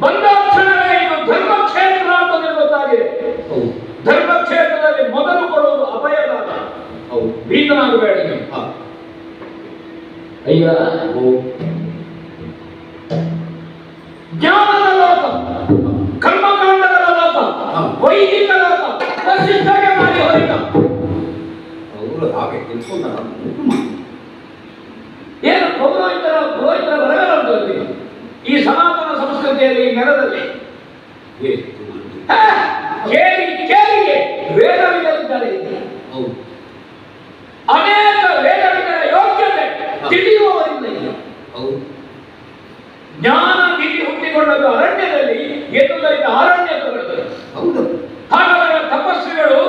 ಬಂದಾಕ್ಷಣವೇ ಇದು ಧರ್ಮ ಕ್ಷೇತ್ರ ಅಂತ ಗೊತ್ತಾಗಿದೆ ಧರ್ಮ ಕ್ಷೇತ್ರದಲ್ಲಿ ಮೊದಲು ಕೊಡುವುದು ಅಭಯದಾನ ಹೌದು. ಭೀತನಾಗಬೇಡ ನೀವು. ಅಯ್ಯ. ಜ್ಞಾನದ ಲೋಕ ಕರ್ಮಕಾಂಡದ ಲೋಕ. ವೈದಿಕ ಲೋಕ ವಸಿಷ್ಠಗೆ ಮಾಡಿ ಹೋಯಿತ ಅವರು ಹಾಗೆ ತಿಳ್ಕೊಂಡ ಏನು ಪೌರೋಹಿತರ ಪುರೋಹಿತರ ಬರಗಾಲ ಅಂತ. ಈ ಸನಾತನ ಸಂಸ್ಕೃತಿಯಲ್ಲಿ ಈ ನೆಲದಲ್ಲಿ. ಕೇಳಿ ಕೇಳಿಗೆ ವೇದವಿಗಳಿದ್ದಾರೆ ಹೌದು. ಅನೇಕ ವೇದವಿಗಳ ಯೋಗ್ಯತೆ ತಿಳಿಯುವವರಿಂದ ಇಲ್ಲ. ಹೌದು. ಜ್ಞಾನ ನಿಧಿ ಹುಟ್ಟಿಕೊಂಡದ್ದು ಅರಣ್ಯದಲ್ಲಿ ಎನ್ನುವುದರಿಂದ ಅರಣ್ಯ ಹೌದು. ಹಾಗಾದರೆ ತಪಸ್ವಿಗಳು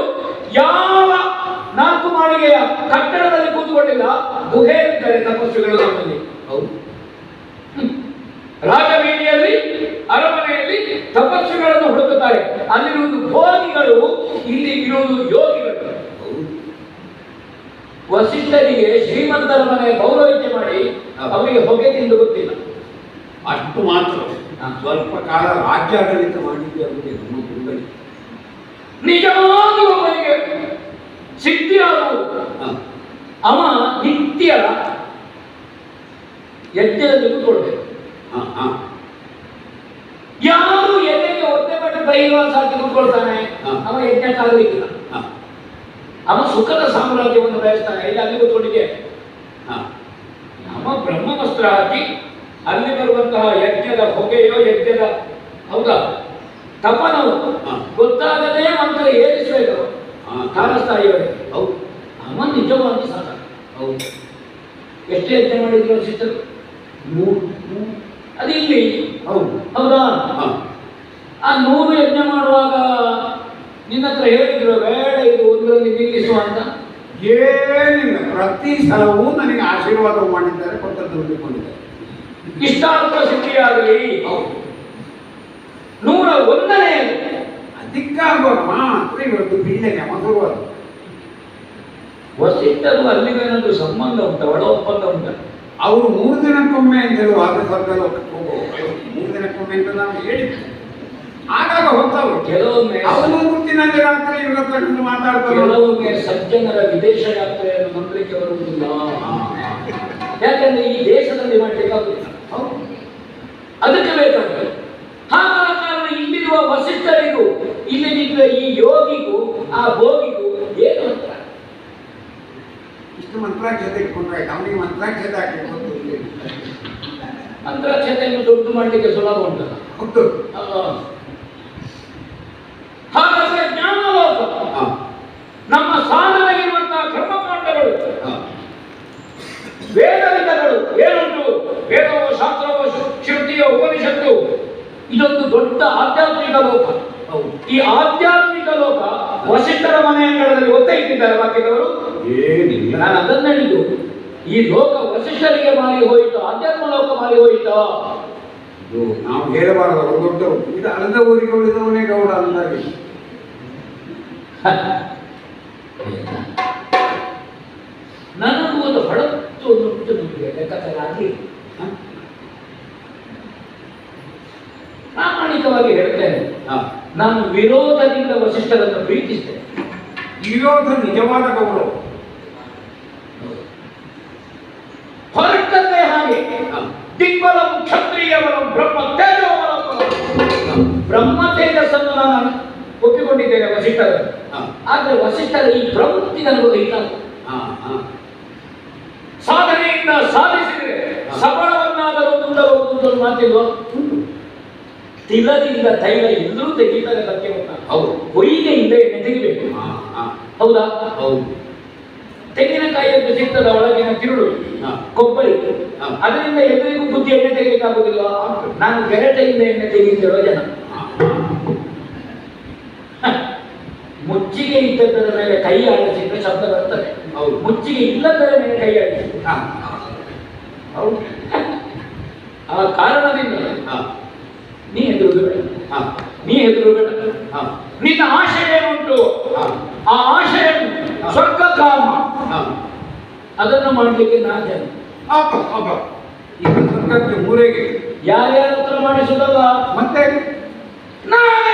ಯಾವ ನಾಲ್ಕು ಮಾಳಿಗೆಯ ಕಟ್ಟಡದಲ್ಲಿ ಕೂತ್ಕೊಂಡಿಲ್ಲ ಗುಹೆಯಲ್ಲಿದ್ದಾರೆ ತಪಸ್ವಿಗಳು ನಮ್ಮಲ್ಲಿ. ಹೌದು ರಾಜಬೀದಿಯಲ್ಲಿ ಅರಮನೆಯಲ್ಲಿ ತಪಸ್ಸುಗಳನ್ನು ಹುಡುಕುತ್ತಾರೆ. ಅಲ್ಲಿರುವುದು ಭೋಗಿಗಳು ಇಲ್ಲಿ ಇರುವುದು ಯೋಗಿಗಳು. ವಸಿಷ್ಠರಿಗೆ ಶ್ರೀಮಂತರ ಮನೆ ಗೌರವಿಕೆ ಮಾಡಿ ಅವರಿಗೆ ಹೊಗೆ ತಿಂದು ಗೊತ್ತಿಲ್ಲ. ಅಷ್ಟು ಮಾತ್ರ. ನಾನು ಸ್ವಲ್ಪ ಕಾಲ ರಾಜ್ಯಾಡಳಿತ ಮಾಡಿದ್ದೆ ಅವರಿಗೆ ನಮ್ಮ ಕುರುಬರಿಗೆ. ನಿಜವಾಗಿ ಒಬ್ಬನಿಗೆ ಸಿದ್ಧಿಯಾಗುವುದು ಅವ ನಿತ್ಯ ಯಜ್ಞದಲ್ಲಿ ಕೂತ್ಕೊಳ್ಬೇಕು. ಯಾರು ಎದೆಗೆ ಒತ್ತೆ ಬಟ್ಟೆ ಕೈವಾಸ ಹಾಕಿ ಕೂತ್ಕೊಳ್ತಾನೆ. ಅವ ಯಜ್ಞಕ್ಕಾಗಲಿಕ್ಕಿಲ್ಲ ಹಾ. ಅವ ಸುಖದ ಸಾಮ್ರಾಜ್ಯವನ್ನು ಬಯಸ್ತಾನೆ. ಇಲ್ಲಿ ಅಲ್ಲಿ ಕೂತ್ಕೊಂಡಿದೆ ಹಾ. ನಮ್ಮ ಬ್ರಹ್ಮವಸ್ತ್ರ ಹಾಕಿ ಅಲ್ಲಿ ಬರುವಂತಹ ಯಜ್ಞದ ಹೊಗೆಯೋ ಯಜ್ಞದ ಹೌದಾ? ತಪನವು. ಗೊತ್ತಾಗದೇ ಮಂತ್ರ ಏರಿಸಬೇಕು ಹಾ. ಕಾಲಸ್ಥಾಯಿಯವರಿಗೆ ಹೌದು. ಅಮ್ಮ ನಿಜವಾಗಿ ಸಾಧ ಹೌದು. ಎಷ್ಟು ಯಜ್ಞ ಮಾಡಿದ್ರು ಸಿಸ್ಟರ್ ಮೂರು ಮೂರು. ಅದು ಇಲ್ಲಿ ಹೌದು? ಹೌದಾ ಆ ನೂರು ಯಜ್ಞ ಮಾಡುವಾಗ ನಿನ್ನ ಹತ್ರ ಹೇಳಿದ್ರು ಬೇಡ ಇದು ಒಂದರಲ್ಲಿ ನಿಲ್ಲಿಸುವ ಅಂತ. ಏನಿಲ್ಲ. ಪ್ರತಿ ಸಲವೂ ನನಗೆ ಆಶೀರ್ವಾದ ಮಾಡಿದ್ದಾರೆ ಕೊಟ್ಟದ್ದು ಉಳಿದುಕೊಂಡಿದ್ದಾರೆ ಇಷ್ಟಾರ್ಥ ಸಿದ್ಧಿಯಾಗಲಿ ನೂರ ಒಂದನೇ ಅದಕ್ಕಾಗುವ ಮಾತ್ರ ಇವತ್ತು ಬಿಲ್ಲೆಗೆ ಮಧುರವಾದ ವಸಿಷ್ಠರು ಅಲ್ಲಿಗೆ ಏನಾದರೂ ಸಂಬಂಧ ಉಂಟ ಒಳ ಒಪ್ಪಂದ ಉಂಟ? ಅವರು ಮೂರು ದಿನಕ್ಕೊಮ್ಮೆ ಅಂತ ಹೇಳುವ ಸ್ವರ್ಗ ಲೋಕಕ್ಕೆ ಹೋಗುವ ಮೂರು ದಿನಕ್ಕೊಮ್ಮೆ ಅಂತ ನಾವು ಹೇಳಿದ್ವಿ ಆಗಾಗ ಹೋಗ್ತಾವ್ರು ಕೆಲವೊಮ್ಮೆ ಅವನು ಮುಂದಿನಲ್ಲಿ ರಾತ್ರಿ ಇವರ ಹತ್ರ ಮಾತಾಡ್ತಾರೆ ಕೆಲವೊಮ್ಮೆ ಸಜ್ಜನರ ವಿದೇಶ ಯಾತ್ರೆಯನ್ನು ನಂಬಲಿಕ್ಕೆ ಬರುವುದಿಲ್ಲ. ಯಾಕಂದ್ರೆ ಈ ದೇಶದಲ್ಲಿ ಹೌದು. ಅದಕ್ಕೆ ಬೇಕಾಗ್ತದೆ ಹಾಗಾದ ಕಾರಣ ಇಲ್ಲಿರುವ ವಸಿಷ್ಠರಿಗೂ ಇಲ್ಲಿ ನಿಂತ ಈ ಯೋಗಿಗೂ ಆ ಭೋಗಿಗೂ ಮಂತ್ರಾಕ್ಷತೆ ಇಟ್ಕೊಂಡ್ರೆ ಅವನಿಗೆ ಮಂತ್ರಾಕ್ಷತೆ ಹಾಕಿ ದುಡ್ಡು ಅಂತರಾಕ್ಷತೆಯನ್ನು ದುಡ್ಡು ಮಾಡಲಿಕ್ಕೆ ಸುಲಭ ಉಂಟಲ್ಲ? ಅಲ್ವಾ? ಹಾಗಾದ್ರೆ ಜ್ಞಾನಲೋಕ. ನಮ್ಮ ಸಾಧನೆಗಿರುವಂತಹ ಕರ್ಮಕಾಂಡಗಳು. ವೇದ ವಿಧಗಳು ಏನುಂಟು? ವೇದವೋ ಶಾಸ್ತ್ರವೋ ಶು- ಉಪನಿಷತ್ತು. ಇದೊಂದು ದೊಡ್ಡ ಆಧ್ಯಾತ್ಮಿಕ ಲೋಕ. ಈ ಆಧ್ಯಾತ್ಮಿಕ ಲೋಕ ವಸಿಷ್ಠರ ಮನೆಯಂಗಳಲ್ಲಿ ಒತ್ತೆ ಇಟ್ಟಿದ್ದಾರೆ ಬಾಕಿದವರು ಏನಿಲ್ಲ ನಾನು ಅದನ್ನ ಹೇಳಿದ್ದು ಈ ಲೋಕ ವಶಿಷ್ಠರಿಗೆ ಮಾರಿ ಹೋಯಿತು ಆಧ್ಯಾತ್ಮ ಲೋಕ ಮಾರಿ ಹೋಯಿತು. ಇದು ನಾವು ಹೇಳಬಾರದು ಅವರು ದೊಡ್ಡವರು ಇದು ಅಳದ ಊರಿಗೆ ಉಳಿದವನೇ ಗೌಡ ಅಂದಾಗೆ. ನನಗೂ ಒಂದು ಹೊಳತ್ತು ನಿಮಗೆ ಲೆಕ್ಕಾಚಾರ ಆಗಲಿ. ಪ್ರಾಮಾಣಿಕವಾಗಿ ಹೇಳ್ತೇನೆ. ಹಾ. ನಾನು ವಿರೋಧದಿಂದ ವಶಿಷ್ಠರನ್ನು ಪ್ರೀತಿಸಿದೆ ವಿರೋಧ ನಿಜವಾದ ಗೌರವ. ಬ್ರಹ್ಮ ತೇಜಸ್ಸನ್ನು ನಾನು ಒಪ್ಪಿಕೊಂಡಿದ್ದೇನೆ ವಸಿಷ್ಠರು. ಆದರೆ ವಸಿಷ್ಠರ ಈ ಪ್ರವೃತ್ತಿ ನನಗೆ ಇಲ್ಲ. ಸಾಧನೆಯಿಂದ ಸಾಧಿಸಿದರೆ ಸಫಲವನ್ನಾದರೂ ತುಂಡಬಹುದು ಅಂತ ಮಾತಿಲ್ವ ತಿಲದಿಂದ ತೈಲ ಎಲ್ಲರೂ ತೆಗೀತಾರೆ ಸತ್ಯ ಹೌದು. ಹೊಯ್ಗೆಯಿಂದ ಎಣ್ಣೆ ತೆಗಿಬೇಕು. ಹಾ, ಹಾ. ಹೌದಾ? ಹೌದು. ತೆಂಗಿನಕಾಯಿಯನ್ನು ಸಿಗ್ತದ ಒಳಗಿನ ತಿರುಳು. ಕೊಬ್ಬರಿ. ಅದರಿಂದ ಎಲ್ಲರಿಗೂ ಬುದ್ಧಿ ಎಣ್ಣೆ ತೆಗಿಲಿಕ್ಕಾಗುದಿಲ್ಲ ನಾನು ಗೆರಟೆಯಿಂದ ಎಣ್ಣೆ ತೆಗೆದಿರೋ ಜನ ಹಾ, ಮುಚ್ಚಿಗೆ ಇದ್ದದ್ದರ ಮೇಲೆ ಕೈ ಆಡಿಸಿದ್ರೆ ಶಬ್ದ ಬರ್ತದೆ. ಹೌದು. ಮುಚ್ಚಿಗೆ ಇಲ್ಲದರ ಮೇಲೆ ಕೈ ಆಡಿಸಿ ಹಾ. ಹೌದು. ಆ ಕಾರಣದಿಂದ ಹಾ, ನೀ ಹೆದರು ಬೇಡ. ಹಾ, ನೀ ಹೆದರು ಬೇಡ. ಹಾ, ನಿನ್ನ ಆಶಯ ಉಂಟು. ಆ ಆಶಯ ಸ್ವರ್ಗ ಕಾಮ. ಅದನ್ನು ಮಾಡಲಿಕ್ಕೆ ನಾ ಜನ. ಈಗ ಸ್ವರ್ಗಕ್ಕೆ ಮೂರೆಗೆ. ಯಾರ್ಯಾರ ಹತ್ರ ಮಾಡಿಸುದಲ್ಲ ಮತ್ತೆ? ನಾನೇ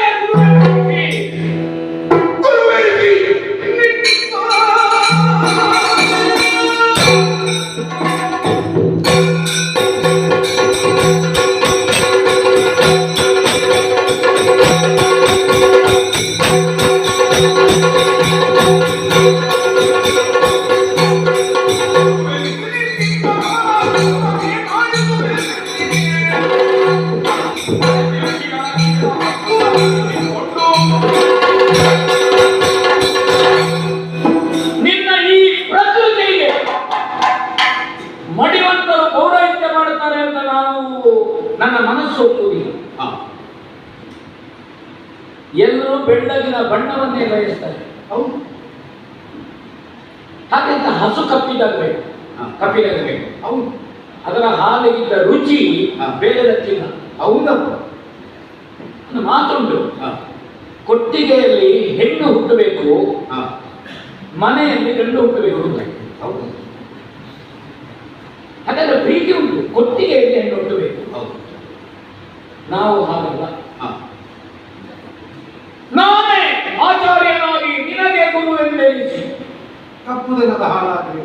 ಬಣ್ಣವನ್ನೇ ಬಯಸ್ತಾರೆ ಹೌದು. ಹಾಗೆಂತ ಹಸು ಕಪ್ಪಿದಾಗಬೇಕು. ಕಪ್ಪಿದಾಗಬೇಕು ಹೌದು. ಅದರ ಹಾಲಿಗಿದ್ದ ರುಚಿ. ಬೇರೆದಕ್ಕಿಲ್ಲ ಹೌದಪ್ಪ. ಒಂದು ಮಾತುಂಟು. ಕೊಟ್ಟಿಗೆಯಲ್ಲಿ ಹೆಣ್ಣು ಹುಟ್ಟಬೇಕು. ಮನೆಯಲ್ಲಿ ಗಂಡು ಹುಟ್ಟಬೇಕು ಹೌದು. ಹಾಗಾದ್ರೆ ಪ್ರೀತಿ ಉಂಟು. ಕೊಟ್ಟಿಗೆಯಲ್ಲಿ ಹೆಣ್ಣು ಹುಟ್ಟಬೇಕು. ಹೌದು. ನಾವು ಹಾಗಲ್ಲ ಹಾ ನಾನೇ ಆಚಾರ್ಯನಾಗಿ ನಿನಗೆ ಗುರು ಎಂದೆನಿಸಿ ಕಪ್ಪು ಹಾಲಾಗಲಿ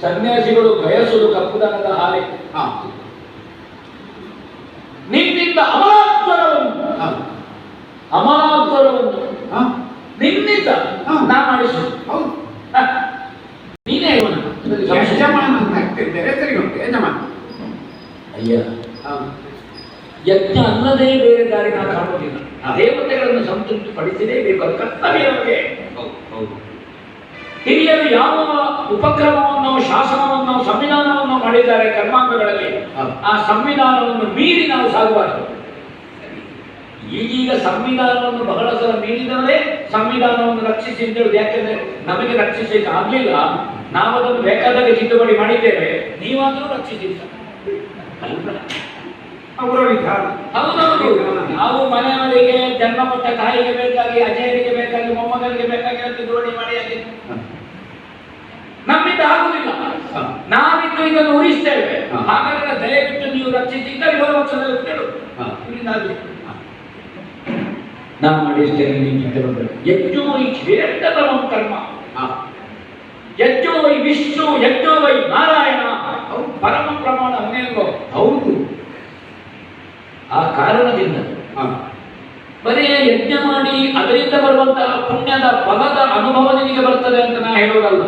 ಸನ್ಯಾಸಿಗಳು ಬಯಸುವುದು ಕಪ್ಪುದನದ ಹಾಲೆ ನಿನ್ನಿಂದ ಅಮಲಾತ್ವರವನ್ನು ಅಮಲಾತ್ವರವನ್ನು ಹಾ. ನಿನ್ನಿಂದ. ನಾ ಮಾಡಿಸು ಹೌದು. ನೀನೇ. ಯಜಮಾನ ಆಗ್ತಿದ್ದಾರೆ ಉಂಟು ಯಜಮಾನ ಅಯ್ಯ. ಯಜ್ಞ ಅನ್ನದೇ ಬೇರೆ ದಾರಿ ನಾವು ಕಾಣುವುದಿಲ್ಲ. ದೇವತೆಗಳನ್ನು ಸಂತೃಪ್ತಿ ಪಡಿಸಿದೇ ಬೇಕು ಅದು ಕರ್ತವ್ಯ ನಮಗೆ. ಹಿರಿಯರು ಯಾವ ಉಪಕ್ರಮವನ್ನು ಶಾಸನವನ್ನು ಸಂವಿಧಾನವನ್ನು ಮಾಡಿದ್ದಾರೆ ಕರ್ಮಾಂಗಗಳಲ್ಲಿ ಆ ಸಂವಿಧಾನವನ್ನು ಮೀರಿ ನಾವು ಸಾಗಬಾರದು. ಈಗೀಗ ಸಂವಿಧಾನವನ್ನು ಬಹಳ ಸಲ ಮೀರಿದವರೇ ಸಂವಿಧಾನವನ್ನು ರಕ್ಷಿಸಿ ಅಂತ ಹೇಳುದು. ಯಾಕೆಂದ್ರೆ ನಮಗೆ ರಕ್ಷಿಸಲಿಕ್ಕೆ ಆಗ್ಲಿಲ್ಲ. ನಾವು ಅದನ್ನು ಬೇಕಾದಾಗ ತಿದ್ದುಪಡಿ ಮಾಡಿದ್ದೇವೆ. ನೀವಾದರೂ ರಕ್ಷಿಸಿಲ್ಲ? ಅವರ ವಿಧಾನ. ಹೌದೌದು. ನಾವು ಮನೆಯವರಿಗೆ ಜನ್ಮ ಕೊಟ್ಟ ತಾಯಿಗೆ ಬೇಕಾಗಿ ಅಜಯರಿಗೆ ಬೇಕಾಗಿ ಮೊಮ್ಮಗನಿಗೆ ಬೇಕಾಗಿ ತಿದ್ದುಪಡಿ. ನಮ್ಮಿಂದ ಆಗುದಿಲ್ಲ. ನಾವಿದ್ದು ಇದನ್ನು ಉಳಿಸ್ತೇವೆ ಹಾ. ಹಾಗಾದ್ರೆ ದಯವಿಟ್ಟು ನೀವು ರಕ್ಷಿಸಿದ್ದ ಏಳು ವರ್ಷದಲ್ಲಿ ಕೇಳು ಹಾ. ಇಲ್ಲಿಂದ ಆಗ್ಲಿ. ನಾವು ಮಾಡಿಸ್ತೇನೆ ನೀವು ಚಿಂತೆ ಮಾಡಬೇಡಿ. ಯಜ್ಞೋ ವೈ ಶ್ರೇಷ್ಠತಮಂ ಕರ್ಮ ಯಜ್ಞೋ ವೈ ವಿಷ್ಣು ಯಜ್ಞೋ ವೈ ನಾರಾಯಣ ಅವ್ರು ಪರಮ ಪ್ರಮಾಣ ಅವನೇಲ್ವೋ ಹೌದು ಆ ಕಾರಣದಿಂದ ಹಾ ಬರೀ ಯಜ್ಞ ಮಾಡಿ ಅದರಿಂದ ಬರುವಂತಹ ಪುಣ್ಯದ ಫಲದ ಅನುಭವ ನಿಮಗೆ ಬರ್ತದೆ ಅಂತ ನಾ ಹೇಳೋದಲ್ಲ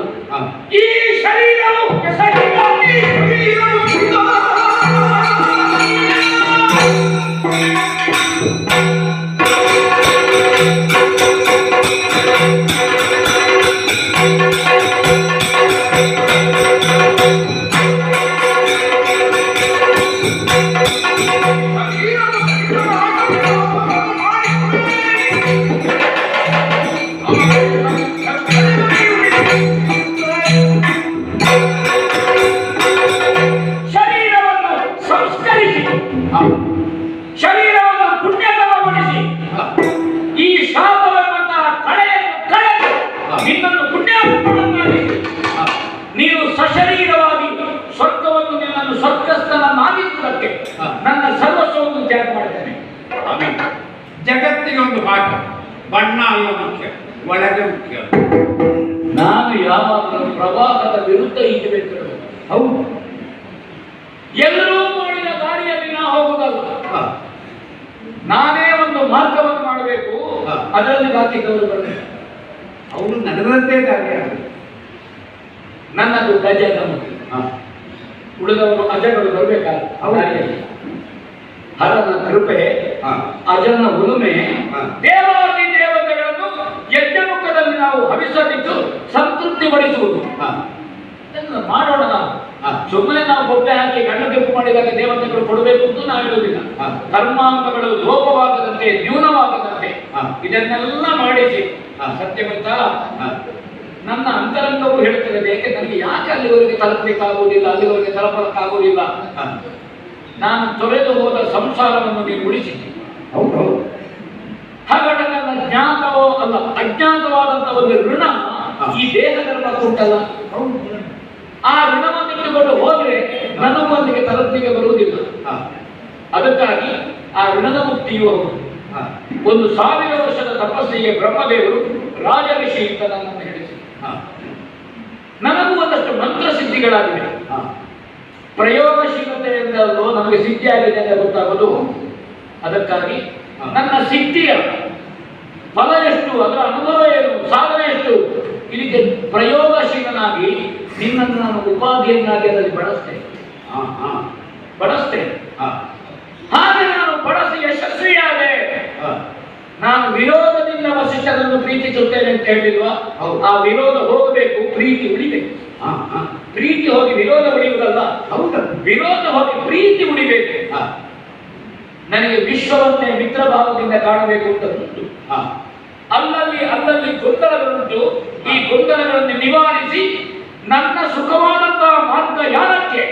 ಈ ಶರೀರವು ಬಣ್ಣ ಅಲ್ಲ ಮುಖ್ಯ ಒಳಗೆ ಮುಖ್ಯ. ನಾನು ಯಾವಾಗಲೂ ಪ್ರವಾಹದ ವಿರುದ್ಧ ಈಜಬೇಕು. ಹೌದು. ಎಲ್ಲರೂ ಮಾಡಿದ ದಾರಿಯಲ್ಲಿ ನಾ ಹೋಗುದಲ್ಲ ನಾನೇ ಒಂದು ಮಾರ್ಗವನ್ನು ಮಾಡಬೇಕು. ಅದರಲ್ಲಿ ಅದರಲ್ಲಿ ಬಾಕಿದವರು ಬರಬೇಕು. ಅವರು ನಡೆದದ್ದೇ ದಾರಿ ನನ್ನದು ಗಜ ಉಳಿದವರು ಅಜಗಳು ಬರಬೇಕಾದ. ಹರನ ಕೃಪೆ ಅಜನ ಉಳುಮೆ ಹಾ. ನಾವು ಹವಿಸಲಿಟ್ಟು ಸಂತೃಪ್ತಿ ಪಡಿಸುವುದು ಮಾಡೋಣ ನಾವು. ಸುಮ್ಮನೆ ನಾವು ಬೊಬ್ಬೆ ಹಾಕಿ ಕಣ್ಣು ಕೆಂಪು ಮಾಡಿದಾಗ ದೇವತೆಗಳು ಕೊಡಬೇಕು ಅಂತ ನಾವು ಹೇಳುವುದಿಲ್ಲ. ಕರ್ಮಾಂಗಗಳು ಲೋಪವಾಗದಂತೆ ನ್ಯೂನವಾಗದಂತೆ. ಇದನ್ನೆಲ್ಲ ಮಾಡಿಸಿ. ಸತ್ಯ ಗೊತ್ತಾ? ನನ್ನ ಅಂತರಂಗವು ಹೇಳ್ತಿರೋದು ಯಾಕೆ ನನಗೆ ಯಾಕೆ ಅಲ್ಲಿವರೆಗೆ ತಲುಪಲಿಕ್ಕಾಗುವುದಿಲ್ಲ ಅಲ್ಲಿವರೆಗೆ ತಲುಪಲಿಕ್ಕಾಗುವುದಿಲ್ಲ ನಾನು ತೊರೆದು ಹೋದ ಸಂಸಾರವನ್ನು ನೀವು ಉಳಿಸಿದ್ದೆ ಹೌದು. ಹಾಗಾದ್ರೆ ನನ್ನ ಅಜ್ಞಾತವಾದಂತ ಒಂದು ಋಣ ಈ ದೇಹದ ಉಂಟಲ್ಲ ಹೌದು. ಆ ಋಣವನ್ನು ಇಟ್ಟುಕೊಂಡು ಹೋದ್ರೆ ನನಗೂ ಅಲ್ಲಿಗೆ ತಲುಪಿಗೆ ಬರುವುದಿಲ್ಲ ಅದಕ್ಕಾಗಿ ಆ ಋಣದ ಮುಕ್ತಿಯು ಒಂದು ಸಾವಿರ ವರ್ಷದ ತಪಸ್ಸಿಗೆ ಬ್ರಹ್ಮದೇವರು ರಾಜಋಷಿ ಅಂತ ನನ್ನನ್ನು ಹೇಳಿಸಿ ಹಾ, ನನಗೂ ಒಂದಷ್ಟು ಮಂತ್ರ ಸಿದ್ಧಿಗಳಾಗಿವೆ. ಪ್ರಯೋಗಶೀಲತೆಯಿಂದ ನಮಗೆ ಸಿದ್ಧಿ ಆಗಿದೆ ಅಂತ ಗೊತ್ತಾಗೋದು. ಅದಕ್ಕಾಗಿ ನನ್ನ ಸಿದ್ಧಿಯ ಫಲ ಎಷ್ಟು ಅದರ ಅನುಭವ ಏನು ಸಾಧನೆ ಎಷ್ಟು? ಇದಕ್ಕೆ ಪ್ರಯೋಗಶೀಲನಾಗಿ ನಿನ್ನನ್ನು ನಾನು ಉಪಾಧಿಯನ್ನಾಗಿ ಅದರಲ್ಲಿ ಬಳಸ್ತೇನೆ. ಬಳಸ್ತೇನೆ. ಹಾಗೆ ನಾನು ಬಳಸಿ ಯಶಸ್ವಿಯಾದೆ. ಹಾ. ನಾನು ವಿರೋಧದಿಂದ ವಸಿಷ್ಠರನ್ನು ಪ್ರೀತಿಸುತ್ತೇನೆ ಅಂತ ಹೇಳಿಲ್ವಾ. ಆ ವಿರೋಧ ಹೋಗಬೇಕು ಪ್ರೀತಿ ಉಳಿಬೇಕು. ಪ್ರೀತಿ ಹೋಗಿ ವಿರೋಧ ಉಳಿಯುವುದಲ್ಲ ಹೌದು. ವಿರೋಧ ಹೋಗಿ ಪ್ರೀತಿ ಉಳಿಬೇಕು. ನನಗೆ ವಿಶ್ವವನ್ನೇ ಮಿತ್ರ ಭಾವದಿಂದ ಕಾಣಬೇಕು ಅಂತ ಉಂಟು. ಹಾ. ಅಲ್ಲಲ್ಲಿ ಅಲ್ಲಲ್ಲಿ ಗೊಂದಲಗಳುಂಟು. ಈ ಗೊಂದಲಗಳನ್ನು ನಿವಾರಿಸಿ ನನ್ನ ಸುಖವಾದಂತಹ ಮಾರ್ಗ ಯಾರಕ್ಕೆ.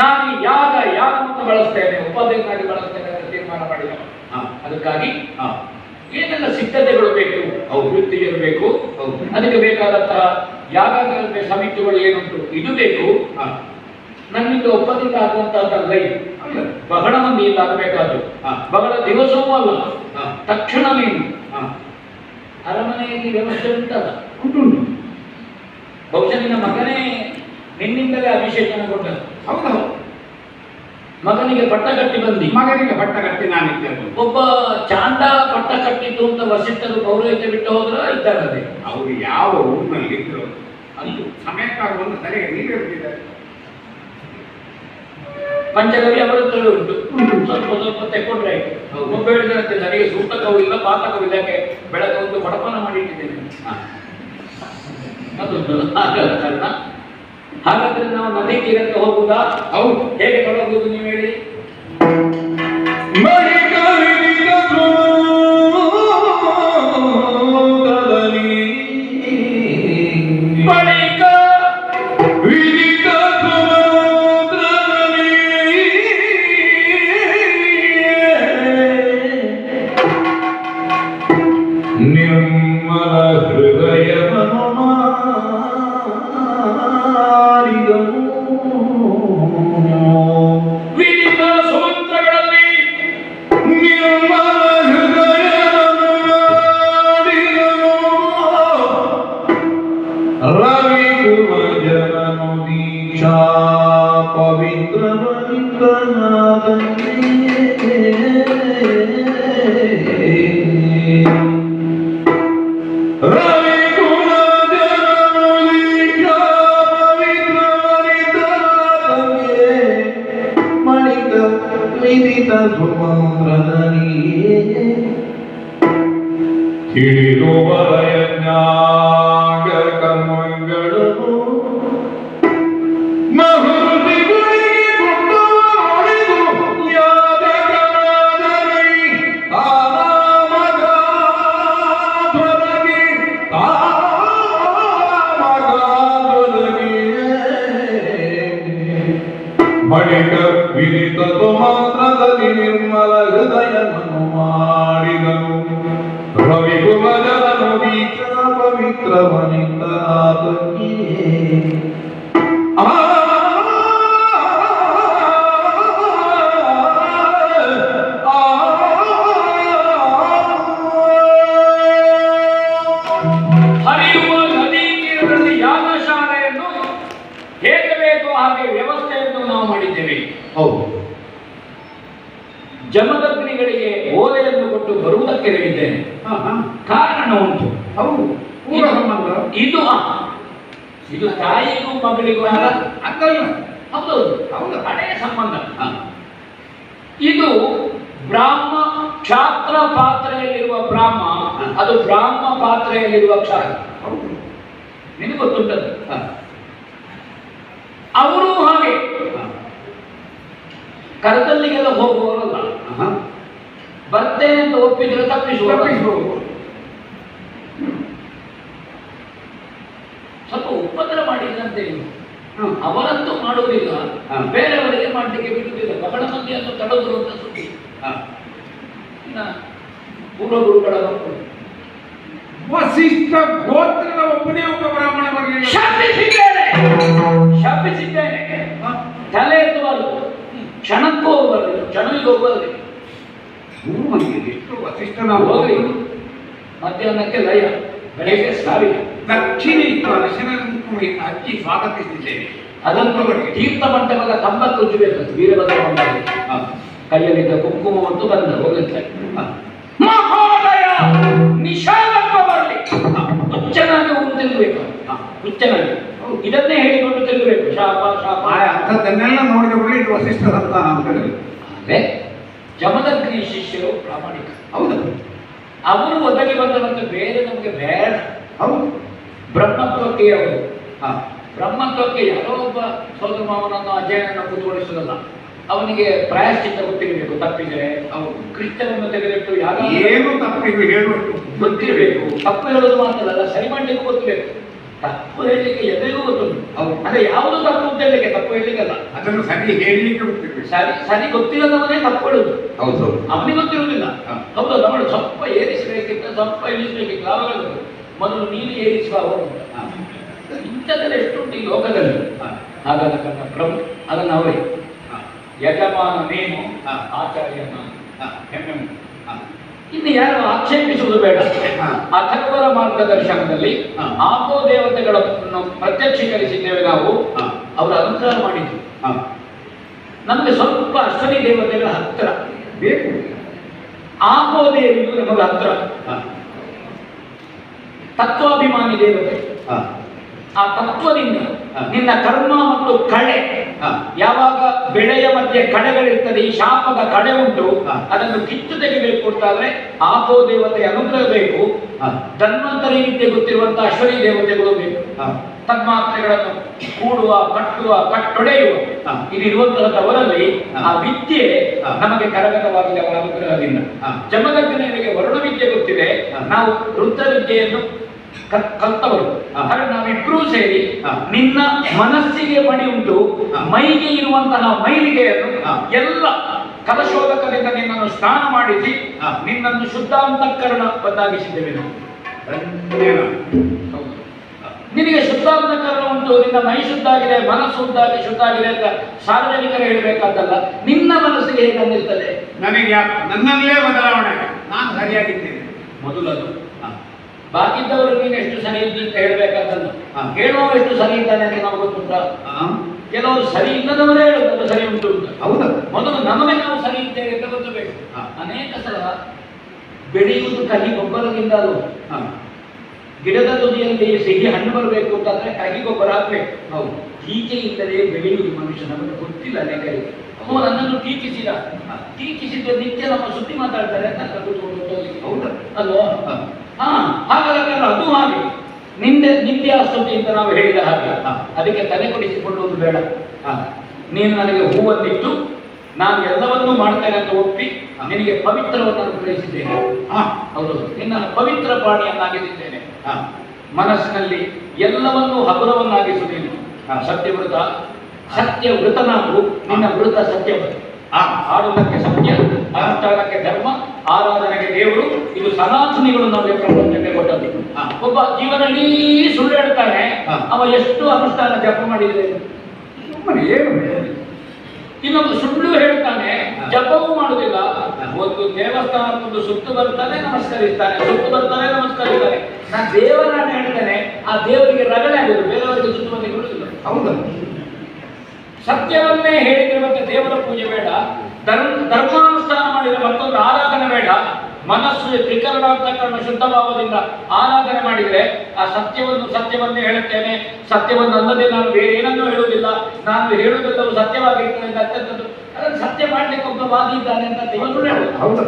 ನಾನು ಯಾಗ ಯಾಗವನ್ನು ಬಳಸ್ತೇನೆ ಉಪಾಧ್ಯಕ್ಷರಾಗಿ ಬಳಸ್ತೇನೆ ಅಂತ ತೀರ್ಮಾನ ಮಾಡಿದ ಅದಕ್ಕಾಗಿ. ಏನೆಲ್ಲ ಸಿದ್ಧತೆಗಳು ಬೇಕು? ಅವು ವೃತ್ತಿ ಇರಬೇಕು. ಅದಕ್ಕೆ ಬೇಕಾದಂತಹ ಯಾಗ ಸಮಿತಿಗಳು ಏನುಂಟು? ಇದು ಬೇಕು. ನನ್ನಿಂದ ಒಪ್ಪದಿಂದ ಆಗುವಂತಹ ಲೈಫ್ ಅಲ್ಲ. ಬಹಳ ಮಂದಿ ಇಲ್ಲ ಆಗಬೇಕಾದ್ರು ಬಹಳ ದಿವಸವೂ ಅಲ್ಲ. ತಕ್ಷಣವೇ ತಕ್ಷಣ ನೀನು. ಅರಮನೆಯಲ್ಲಿ ವ್ಯವಸ್ಥೆ ಉಂಟಲ್ಲ? ಕುಟುಂಬ ಬಹುಶಃ ನಿನ್ನ ಮಗನೇ ನಿನ್ನಿಂದಲೇ ಅಭಿಷೇಕನ ಹೌದು ಹೌದು. ಮಗನಿಗೆ ಪಟ್ಟ ಕಟ್ಟಿ ಬಂದಿ. ಮಗನಿಗೆ ಪಟ್ಟ ಕಟ್ಟಿ ನಾನಿದ್ದೇನೆ. ಒಬ್ಬ ಚಾಂಡ ಪಟ್ಟ ಕಟ್ಟಿದ್ದು ಅಂತ ವಸಿಷ್ಠರು ಪೌರೋಹಿತ್ಯ ಬಿಟ್ಟು ಹೋದ್ರ ಇದ್ದಾರೆ ಅದೇ ಅವರು ಯಾವ ಊರಿನಲ್ಲಿ ಇದ್ರು ಅಂದು ಸಮೇತ ಒಂದು ಸರಿಯಾಗಿ ನೀರು ಪಂಚಗವಿ ಅವರು ಉಂಟು. ಸ್ವಲ್ಪ ತೆಕ್ಕೊಂಡ್ರೆ ಒಬ್ಬ ಹೇಳಿದಂತೆ ನನಗೆ ಸೂತಕವೂ ಇಲ್ಲ ಪಾತಕವೂ ಇಲ್ಲ ಯಾಕೆ? ಬೆಳಗ್ಗೆ ಒಂದು ಬಡಪನ ಮಾಡಿಟ್ಟಿದ್ದೇನೆ. ಅದೊಂದು ಆಗಲ್ಲ ಕಾರಣ ಹಾಗಾದ್ರೆ ನಾವು ನದಿ ತೀರಕ್ಕೆ ಹೋಗುದಾ? ಹೌದು. ಹೇಗೆ ತೊಡಗುವುದು ನೀವು ಹೇಳಿ? ಹೃದಯವನ್ನು ಮಾಡಿದನು ರವಿಕುಲಜನನು ದೀಕ್ಷಾ ಪವಿತ್ರವನಿಂದ ಆ ಕೊಟ್ಟು ಹೇಳಿದ್ದೇನೆ ಹಾ, ಹಾ. ಕಾರಣ ಉಂಟು. ಹೌದು. ಪೂರ್ವ ಸಂಬಂಧ ಇದು ಇದು ತಾಯಿಗೂ ಮಗಳಿಗೂ ಅಲ್ಲ? ಅದಲ್ಲ ಹೌದೌದು ಹೌದು. ಹಳೆಯ ಸಂಬಂಧ. ಇದು ಬ್ರಾಹ್ಮ ಕ್ಷಾತ್ರ ಪಾತ್ರೆಯಲ್ಲಿರುವ ಬ್ರಾಹ್ಮ ಅದು ಬ್ರಾಹ್ಮ ಪಾತ್ರೆಯಲ್ಲಿರುವ ಕ್ಷಾತ್ರ. ನಿನಗೆ ಗೊತ್ತುಂಟದ್ದು ಹಾ. ಅವರು ಹಾಗೆ. ಕರದಲ್ಲಿಗೆಲ್ಲ ಹೋಗುವವರಲ್ಲ. ಬರ್ತೇನೆ ಅಂತ ಒಪ್ಪಿದ್ರೆ ತಪ್ಪಿಸಬಹುದು. ಸ್ವಲ್ಪ ಉಪದ್ರ ಮಾಡಿದ್ರಂತೆ ಅಂತ ಹೇಳಿ ಅವರಂತೂ ಮಾಡುವುದಿಲ್ಲ. ಬೇರೆಯವರಿಗೆ ಮಾಡಲಿಕ್ಕೆ ಬಿಡುವುದಿಲ್ಲ. ಬಹಳ ಮಂದಿಯನ್ನು ತಡೆದ್ರು ಅಂತ ಸುದ್ದಿ. ಪೂರ್ವ ಗುರುಗಳ ಮಕ್ಕಳು. ವಸಿಷ್ಠ ಗೋತ್ರದ ಒಬ್ಬನೇ ಒಬ್ಬ ಬ್ರಾಹ್ಮಣ ಬರಲಿಲ್ಲ ಶಪಿಸಿದ್ದೇನೆ. ಶಪಿಸಿದ್ದೇನೆ. ತಲೆ ಎತ್ತುವರು ಕ್ಷಣಕ್ಕೂ ಹೋಗಬಾರದು. ಕ್ಷಣವಿಗೆ ಹೋಗಬಾರದು. ಮಂದಿ ಎಷ್ಟು ವಸಿಷ್ಠನ ನಾವು ಹೋಗ್ಲಿ ಮಧ್ಯಾಹ್ನಕ್ಕೆ ಲಯ ಬೆಳಗ್ಗೆ ಸಾವಿರ ದಕ್ಷಿಣ ಇತ್ತು ಹಚ್ಚಿ ಸ್ವಾಗತಿಸಿದ್ದೇನೆ. ಅದನ್ನು ತೀರ್ಥ ಮಂಟಪದ ಕಂಬಕ್ಕೆ ಉಜ್ಜಬೇಕು ವೀರಭದ್ರ ಮಂಟಪ ಹಾ. ಕೈಯಲ್ಲಿದ್ದ ಕುಂಕುಮ ಮತ್ತು ಬಂದ ಹೋಗುತ್ತೆ. ಮಹೋದಯ ನಿಶಾಲಪ್ಪ ಬರಲಿ. ಹುಚ್ಚನಾಗಿ ಒಂದು ತಿರುಗಬೇಕು. ಹುಚ್ಚನಾಗಿ. ಇದನ್ನೇ ಹೇಳಿಕೊಂಡು ತಿರುಗಬೇಕು ಶಾಪ ಶಾಪ. ಅಂಥದ್ದನ್ನೆಲ್ಲ ನೋಡಿದ ಕೂಡಲೇ ಇದು ವಸಿಷ್ಠ ಸಂತಾನ ಅಂತ ಅದೇ. ಜಮದಗ್ನಿ ಶಿಷ್ಯರು ಪ್ರಾಮಾಣಿಕ ಹೌದು. ಅವರು ಒದಗಿ ಬಂದವಂತೂ ಬೇರೆ ನಮಗೆ ಬೇಡ. ಹೌದು. ಬ್ರಹ್ಮತ್ವಕ್ಕೆ ಅವರು. ಹಾ. ಬ್ರಹ್ಮತ್ವಕ್ಕೆ ಯಾರೋ ಒಬ್ಬ ಸೋದರ ಮಾವನನ್ನು ಅಜಯನನ್ನು ಕೂತ್ಕೊಳಿಸುವುದಲ್ಲ ಅವನಿಗೆ ಪ್ರಾಯಶ್ಚಿತ್ತ ಗೊತ್ತಿರಬೇಕು ತಪ್ಪಿದರೆ. ಅವರು ಕೃತ್ಯವನ್ನು ತೆಗೆದಿಟ್ಟು ಯಾರು ಏನು ತಪ್ಪಿಗೂ ಹೇಳುವಷ್ಟು ಗೊತ್ತಿರಬೇಕು. ತಪ್ಪು ಹೇಳೋದು ಮಾತ್ರ ಸರಿ ಮಾಡಲಿಕ್ಕೆ ಗೊತ್ತಿರಬೇಕು. ತಪ್ಪು ಹೇಳಲಿಕ್ಕೆ ಎಲ್ಲರಿಗೂ ಗೊತ್ತುಂಟು. ಅಂದ್ರೆ ಯಾವುದು ತಪ್ಪು ಅಂತ ಹೇಳಲಿಕ್ಕೆ ತಪ್ಪು ಹೇಳಲಿಕ್ಕಲ್ಲ. ಅದನ್ನು ಸರಿ ಹೇಳಲಿಕ್ಕೆ ಸರಿ ಸರಿ ಗೊತ್ತಿಲ್ಲದವನೇ ತಪ್ಪು ಹೇಳುದು. ಹೌದು ಅವನಿಗೆ ಗೊತ್ತಿರುವುದಿಲ್ಲ. ಹೌದು ಅವಳು ಸ್ವಲ್ಪ ಏರಿಸಬೇಕಿತ್ತ ಸ್ವಲ್ಪ ಇಳಿಸಬೇಕಿತ್ತು. ಲಾಭಗಳು ಮೊದಲು ನೀರು ಏರಿಸುವ ಅವರು ಇಂಥದ್ದೆಲ್ಲ ಎಷ್ಟುಂಟು ಈ ಲೋಕದಲ್ಲಿ? ಹಾಗಾದ ಕಾರಣ ಪ್ರಭು ಅದನ್ನು ಅವರೇ. ಯಜಮಾನ ನೇಮು ಆಚಾರ್ಯ ಹೆಮ್ಮೆ ಇನ್ನು ಯಾರು ಆಕ್ಷೇಪಿಸುವುದು ಬೇಡ. ಅಥರ್ವರ ಮಾರ್ಗದರ್ಶನದಲ್ಲಿ. ಆಪೋ ದೇವತೆಗಳನ್ನು ಪ್ರತ್ಯಕ್ಷೀಕರಿಸಿದ್ದೇವೆ ನಾವು. ಅವರು ಅನುಗ್ರಹ ಮಾಡಿದ್ರು ನಮಗೆ ಸ್ವಲ್ಪ ಅಶ್ವನಿ ದೇವತೆಗಳ ಹತ್ತಿರ ಬೇಕು ಆಪೋ ದೇವಿಯು ನಮಗೆ ಹತ್ತಿರ. ತತ್ವಾಭಿಮಾನಿ ದೇವತೆ. ಆ ತತ್ವದಿಂದ. ನಿನ್ನ ಕರ್ಮ ಮತ್ತು ಕಳೆ. ಯಾವಾಗ ಬೆಳೆಯ ಮಧ್ಯೆ ಕಳೆಗಳಿರ್ತದೆ ಈ ಶಾಪದ ಕಡೆ ಉಂಟು ಅದನ್ನು ಕಿತ್ತು ತೆಗಿಬೇಕು ಅಂತಾದ್ರೆ ಆಪೋ ದೇವತೆ ಅನುಗ್ರಹ ಬೇಕು. ಧನ್ವಂತರಿ ವಿದ್ಯೆ ಗೊತ್ತಿರುವಂತಹ ಅಶ್ವನಿ ದೇವತೆಗಳು ಬೇಕು. ತನ್ಮಾತ್ರೆಗಳನ್ನು ಕೂಡುವ ಕಟ್ಟುವ ಕಟ್ಟೊಡೆಯುವ ಇಲ್ಲಿರುವಂತಹ ಹಾ. ಆ ವಿದ್ಯೆ ನಮಗೆ ಕರಗತವಾಗಿದೆ ಅವರ ಅನುಗ್ರಹದಿಂದ ಜಮದಗ್ನಿಗೆ ವರುಣ ವಿದ್ಯೆ ಗೊತ್ತಿದೆ. ನಾವು ವೃತ್ತ ವಿದ್ಯೆಯನ್ನು ಕಲ್ತವರು ಆದರೆ ಹಾಗೆ ನಾವಿಬ್ರೂ ಸೇರಿ. ನಿನ್ನ ಮನಸ್ಸಿಗೆ ಮಣಿ ಉಂಟು ಮೈಗೆ ಇರುವಂತಹ ಮೈಲಿಗೆಯನ್ನು. ಎಲ್ಲ ಕಲಶೋಧಕದಿಂದ ನಿನ್ನನ್ನು ಸ್ನಾನ ಮಾಡಿಸಿ. ನಿನ್ನನ್ನು ಶುದ್ಧಾಂತಃಕರಣ ಬದಲಾಗಿಸಿದ್ದೇವೆ ನಾವು. ನಿನಗೆ ಶುದ್ಧಾಂತಕರಣ ಉಂಟು ನಿನ್ನ ಮೈ ಶುದ್ಧ ಆಗಿದೆ ಮನಸ್ಸು ಶುದ್ಧ ಶುದ್ಧ ಆಗಿದೆ ಅಂತ ಸಾರ್ವಜನಿಕರು ಹೇಳಬೇಕಾದಲ್ಲ ನಿನ್ನ ಮನಸ್ಸಿಗೆ ಹೇಗೆ ಬಂದಿರ್ತದೆ ನನಗೆ ನನ್ನಲ್ಲೇ ಬದಲಾವಣೆ ನಾನು ಸರಿಯಾಗಿದ್ದೇನೆ ಮೊದಲದು. ಬಾಕಿದ್ದವರು ನೀನು ಎಷ್ಟು ಸರಿ ಇದ್ದು ಅಂತ ಹೇಳಬೇಕಾದಲ್ಲ ಹಾ. ಹೇಳುವ ಎಷ್ಟು ಸರಿ ಇದ್ದಾನೆ ಅಂತ ನಾವು ಗೊತ್ತುಂಟ. ಕೆಲವರು ಸರಿ ಇಲ್ಲದವರೇ ಹೇಳುವುದು ಸರಿ ಉಂಟು ಅಂತ. ಹೌದಾ. ಮೊದಲು ನಮಗೆ ನಾವು ಸರಿ ಇದ್ದೇವೆ ಅಂತ ಗೊತ್ತಬೇಕು ಅನೇಕ ಸಲ ಬೆಳೆಯುವುದು ಕಹಿ ಗೊಬ್ಬರದಿಂದ ಅದು. ಗಿಡದ ತುದಿಯಲ್ಲಿ ಸಿಹಿ ಹಣ್ಣು ಬರಬೇಕು ಅಂತಂದ್ರೆ ಕಹಿ ಗೊಬ್ಬರ ಹಾಕ್ಬೇಕು ಹೌದು. ಟೀಕೆಯಿಂದಲೇ ಬೆಳೆಯುವುದು ಮನುಷ್ಯ ನಮಗೆ ಗೊತ್ತಿಲ್ಲ ಅನೇಕರಿಗೆ. ಅಮ್ಮ ನನ್ನನ್ನು ಟೀಕಿಸಿದ. ಟೀಕಿಸಿದ್ದು ನಿತ್ಯ ನಮ್ಮ ಸುದ್ದಿ ಮಾತಾಡ್ತಾರೆ ಅಂತ ಹೌದಾ. ಅಲ್ವಾ? ಹಾ. ಹಾ ಹಾಗಾದ್ರೆ ಅದು ಹಾಗೆ ನಿಂದೆ ನಿಂದೆ ಅಸ್ತುತಿ ಅಂತ ನಾವು ಹೇಳಿದ ಹಾಗೆ. ಅದಕ್ಕೆ ತಲೆ ಕೊಡಿಸಿಕೊಳ್ಳುವುದು ಬೇಡ ಹಾ. ನೀನು ನನಗೆ ಹೂವನ್ನಿಟ್ಟು ನಾನು ಎಲ್ಲವನ್ನೂ ಮಾಡ್ತೇನೆ ಅಂತ ಒಪ್ಪಿ. ನಿನಗೆ ಪವಿತ್ರವನ್ನು ಅನುಗ್ರಹಿಸಿದ್ದೇನೆ ಹಾ. ಹೌದು ನಿನ್ನ ಪವಿತ್ರ ಪ್ರಾಣಿಯನ್ನಾಗಿಸಿದ್ದೇನೆ. ಮನಸ್ಸಿನಲ್ಲಿ ಎಲ್ಲವನ್ನೂ ಹಗುರವನ್ನಾಗಿಸುತ್ತೇನೆ. ಸತ್ಯವೃತ ಸತ್ಯವೃತ ನಾವು ನಿನ್ನ ವೃತ ಸತ್ಯವೃತ ಆ ಆಡುವುದಕ್ಕೆ ಸತ್ಯ ಅನುಷ್ಠಾನಕ್ಕೆ ಧರ್ಮ ಆರಾಧನೆಗೆ ದೇವರು ಇದು ಸನಾತನಿಗಳು ನಮಗೆ ಪ್ರಪಂಚಕ್ಕೆ ಕೊಟ್ಟದ್ದು. ಒಬ್ಬ ಜೀವನದಲ್ಲಿ ಸುಳ್ಳು ಹೇಳ್ತಾನೆ ಅವ ಎಷ್ಟು ಅನುಷ್ಠಾನ ಜಪ ಮಾಡಿದ್ರೆ? ಏನು ಇನ್ನೊಬ್ಬ ಸುಳ್ಳು ಹೇಳ್ತಾನೆ. ಜಪವೂ ಮಾಡುದಿಲ್ಲ. ಹಾ. ಒಂದು ದೇವಸ್ಥಾನಕ್ಕೊಂದು ಸುತ್ತು ಬರ್ತಾನೆ ನಮಸ್ಕರಿಸ್ತಾನೆ ಸುತ್ತು ಬರ್ತಾನೆ ನಮಸ್ಕರಿಸ್ತಾನೆ. ನಾನು ದೇವರನ್ನ ಹೇಳ್ತೇನೆ ಆ ದೇವರಿಗೆ ರಗಳೆ ಆಗುದು ಬೇರೆಯವರಿಗೆ ಸುತ್ತು ಬಂದು ಹೌದು ಹೌದಾ? ಸತ್ಯವನ್ನೇ ಹೇಳಿದ್ರೆ ಮತ್ತೆ ದೇವರ ಪೂಜೆ ಬೇಡ. ಧರ್ಮ ಧರ್ಮಾನುಷ್ಠಾನ ಮಾಡಿದರೆ ಮತ್ತೊಂದು ಆರಾಧನೆ ಬೇಡ. ಮನಸ್ಸು ತ್ರಿಕರಣಾರ್ಥಕರಣ ಶುದ್ಧ ಭಾವದಿಂದ ಆರಾಧನೆ ಮಾಡಿದ್ರೆ ಆ ಸತ್ಯವನ್ನು ಸತ್ಯವನ್ನೇ ಹೇಳುತ್ತೇನೆ. ಸತ್ಯವನ್ನು ಅಲ್ಲದೆ ನಾನು ಬೇರೆ ಏನನ್ನೂ ಹೇಳುವುದಿಲ್ಲ. ನಾನು ಹೇಳುವುದೆಲ್ಲವೂ ಸತ್ಯವಾಗಿರ್ತದೆ ಅಂತ ಅತ್ಯಂತದ್ದು. ಅದನ್ನು ಸತ್ಯ ಮಾಡ್ಲಿಕ್ಕೆ ಒಬ್ಬ ವಾದಿ ಇದ್ದಾನೆ ಅಂತ ದೇವರು ಹೌದು ಹೌದಾ.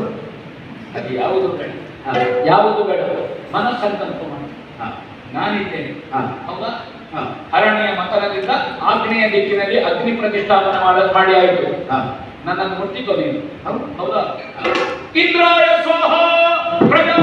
ಅದು ಯಾವುದು ಬೇಡ. ಯಾವುದು ಬೇಡ. ಮನಸ್ಸಂಕಲ್ಪ ಮಾಡಿ. ನಾನಿದ್ದೇನೆ. ಹೌದಾ? ಹಾ. ಅರಣ್ಯ ಮತನದಿಂದ ಆಗ್ನೇಯ ದಿಕ್ಕಿನಲ್ಲಿ ಅಗ್ನಿ ಪ್ರತಿಷ್ಠಾಪನೆ ಮಾಡ ಆಯಿತು. ನನ್ನನ್ನು ಮುಟ್ಟಿಕೋ ನೀನು. ಹೌದಾ? ಇಂದ್ರಾಯ ಸ್ವಾಹ ಪ್ರಜಾ